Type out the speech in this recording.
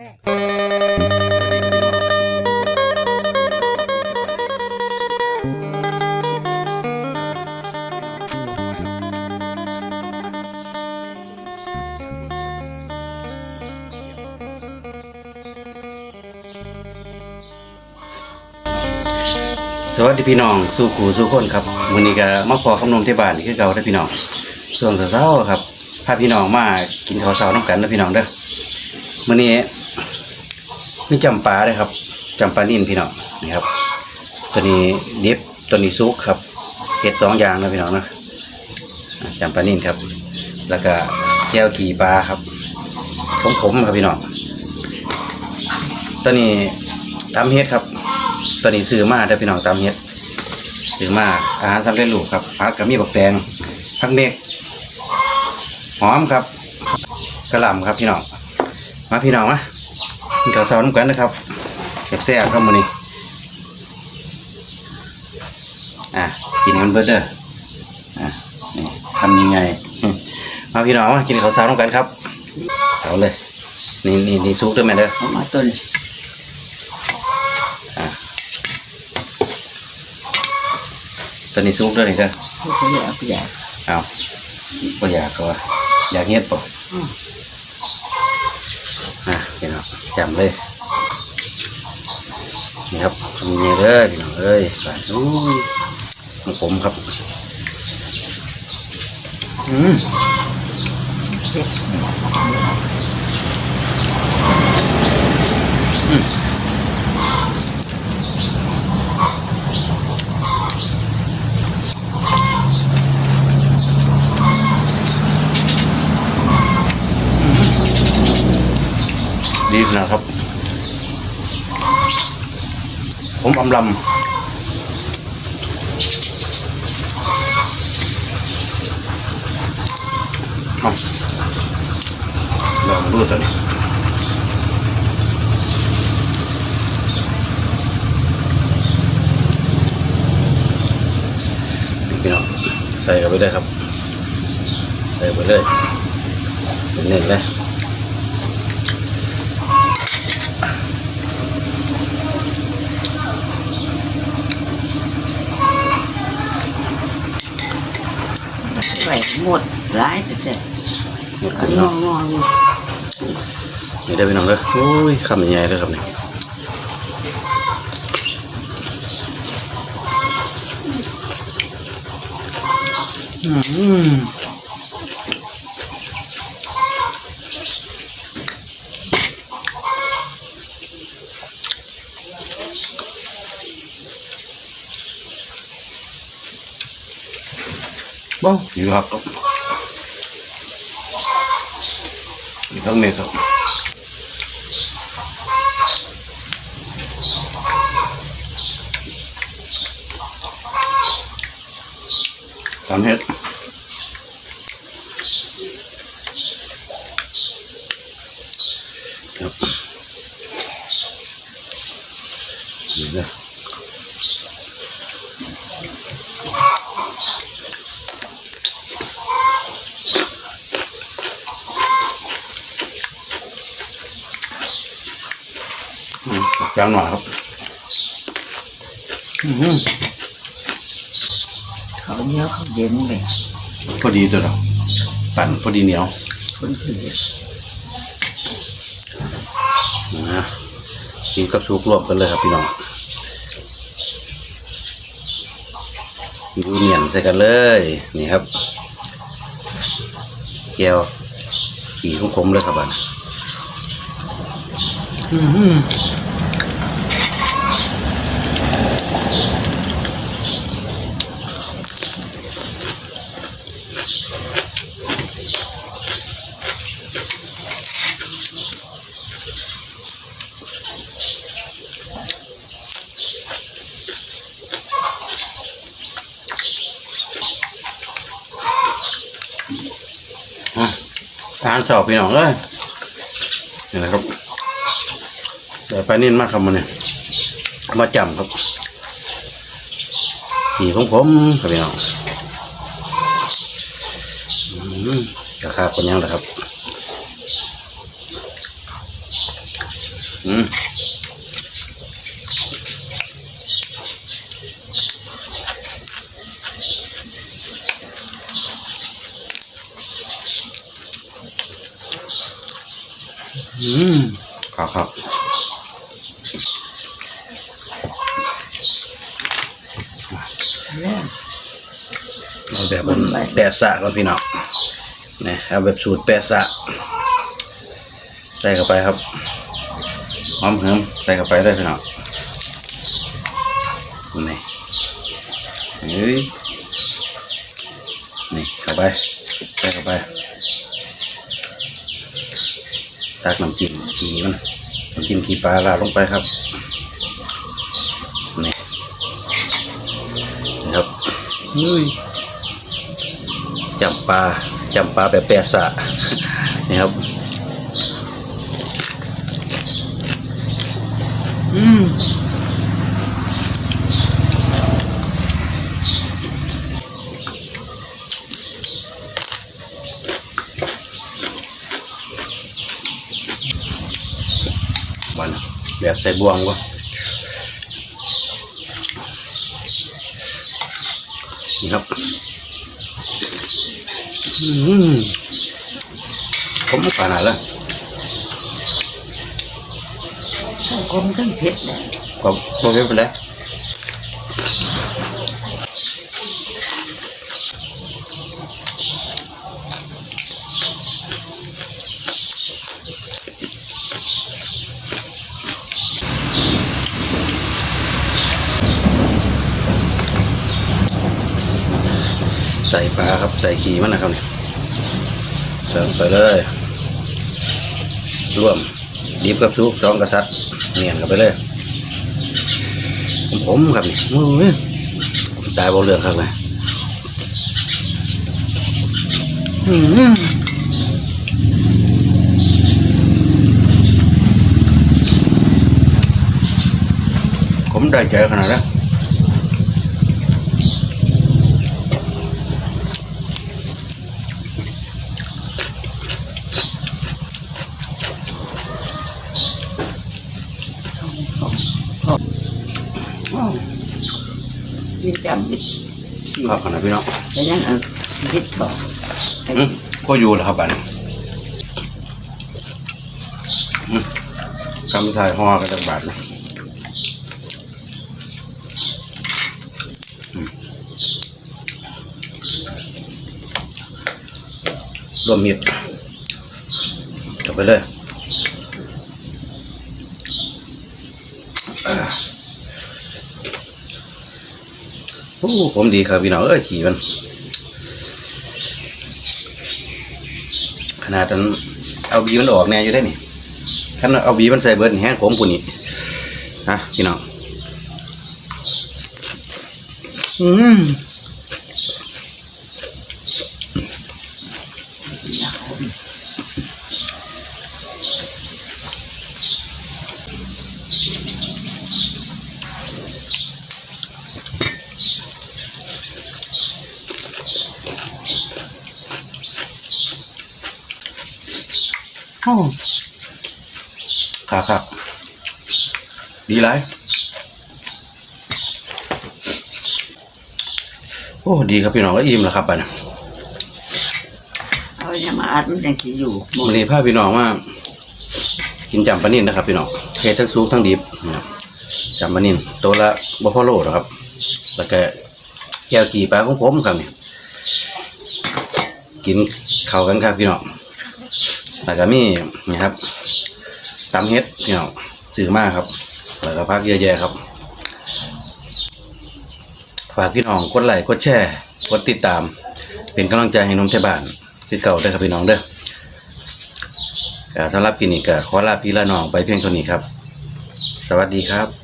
สวัสดีพี่น้องสู่ขู่สู่คนครับวันนี้ก็มาพอคำนมที่บ้านคือเก่าได้อพี่น้องส่วนเช้าๆครับพาพี่น้องมากินข้าวเช้าน้ำกันนะพี่น้องเด้อมื้อนี้ มีจำปลาเลยครับจำปลานิ่นพี่น้องนี่ครับ ตัวนี้ดิบตัวนี้ซุกครับเห็ดสองอย่างนะพี่น้องนะจำปลานิ่นครับ แล้วก็แก้วขี่ปลาครับขมๆครับพี่น้องตัวนี้ตำเฮ็ดครับตอนนี้ซื้อมาได้พี่น้องตามเฮ็ดซื้อมาอาหารสำเร็จรูปครับผักกับมีบักแตงผักเมกหอมครับกระหล่ำครับพี่น้องมาพี่น้องมา กินข้าวเช้าน้ำกันนะครับแซ่บๆครับมื้อนี้อะกินให้มันเบิดเด้ออะนี่ทำยังไงมาพี่น้องมากินข้าวเช้าน้ำกันครับเอาเลยนี่นี่นี่ซุปด้วยแม่เด้อเอามาต้นตอนนี้ซุปด้วยนี่เด้อเขาเรียกเอาไปใหญ่เอาบ่อยากก็ว่าอยากเฮ็ดป่ะอืมอะพี่น้อง จำเลยนี่ครับมีเงี้ยเด้อพี่น้องเอ้ยไปอุ้ยของผมครับ อืมอืม นาดครับ ผมอำลำลองดูตัวนี้พี่น้องใส่เข้าไปเลยครับ ใส่ไปเลยเน้นเลย ไหมดร้ายแต่หมดก็สิงนองอยู่นี่ได้อพี่น้องเด้อโอ้ยคำใหญ่เลยครับนี่อืม บ้าอยู่ครับอยู่ทั้งเมฆครับ ตามเฮ็ดครับนี่เด้ออืม จางหน่อยครับอืมเขาเนี้ยเขาเย็นไปพอดีตัวเราปั่นพอดีเหนียวคนผืนนะกินกับซุปรวมกันเลยครับพี่น้องดูเนียนใส่กันเลย นี่ครับแก้วขี่ขมๆเลยครับบัน ทาหารสอบพี่น้องเลยนี่แหละครับแต่ปลานิ่นมากครับมันเนี่ยมาจำครับขี่ของผมครับพี่น้องอืมราคาเป็นยังไงครับ อืม อืมครับครับแล้วเอาแบบบนแปะสะก่อนพี่น้องนะเอาแบบสูตรแปะสะใส่เข้าไปครับหอมเหิมใส่เข้าไปเลยพี่น้องนี่เฮ้ยนี่เข้าไปใส่เข้าไป ตักน้ำจิ้มขี้มันน้ำจิ้มขี้ปลาลาดลงไปครับนี่นะครับเฮ้ยจำปาจำปาแบบแปะสะนี่ครับ อืมมันแบบ ใส่บวงวะนี่ครับอืมผมขนาดแล้วทั้งคมทั้งเผ็ดเลยผมผมไม่เป็นไร ใส่ปลาครับ ใส่ขี้มันนะครับเนี่ยใส่ไปเลยร่วมดิบกับซุปสองกษัตริย์เนียนกันไปเลยผมครับนี่โอ้ยตายบ่เรื่องครับเลยผมได้ใจขนาดนั้น ยิ่งจำยิ่งครับขนาดพี่น้องแต่ยังเอายิ่งถอดไอ้อืมก็อยู่แล้วครับบ้านนี้อืมกำถ่ายห่อกันจักบาทนะอืมรวมมิดกลับไปเลย โอ้ผมดีครับพี่น้องเอ้ยขี่มัน ขนาดนั้นเอาบีมันออกแน่อยู่ได้นี่ถ้าเอาบีมันใส่เบิร์ดนี่แห้งขมปุ่นนี่ฮะพี่น้องอืม โอ้ครับครับดีไรโอ้ดีครับพี่น้องก็อิ่มแล้วครับบัดนี้เอาเนี่ยมาอัดมันยังสิอยู่หมดวันนี้พาพี่น้องมากินจำปลานิ่นนะครับ พี่น้องเททั้งซุปทั้งดิบนะครับจำปลานิ่นตัวละบ่พอโลนะครับ แล้วก็แก้วกี่ปลาของผมครับนี่กินเข้ากันครับพี่น้อง แล้วก็มีนะครับตำเฮ็ดพี่น้องซื้อมากครับ แล้วก็พักเยอะแยะครับ ฝากพี่น้องกดไลค์กดแชร์กดติดตาม เป็นกำลังใจให้นมเทบานคือเก่าได้ครับพี่น้องเด้อสำหรับกินนี้ก็ขอลาพี่ละน้องไปเพียงเท่านี้ครับ สวัสดีครับ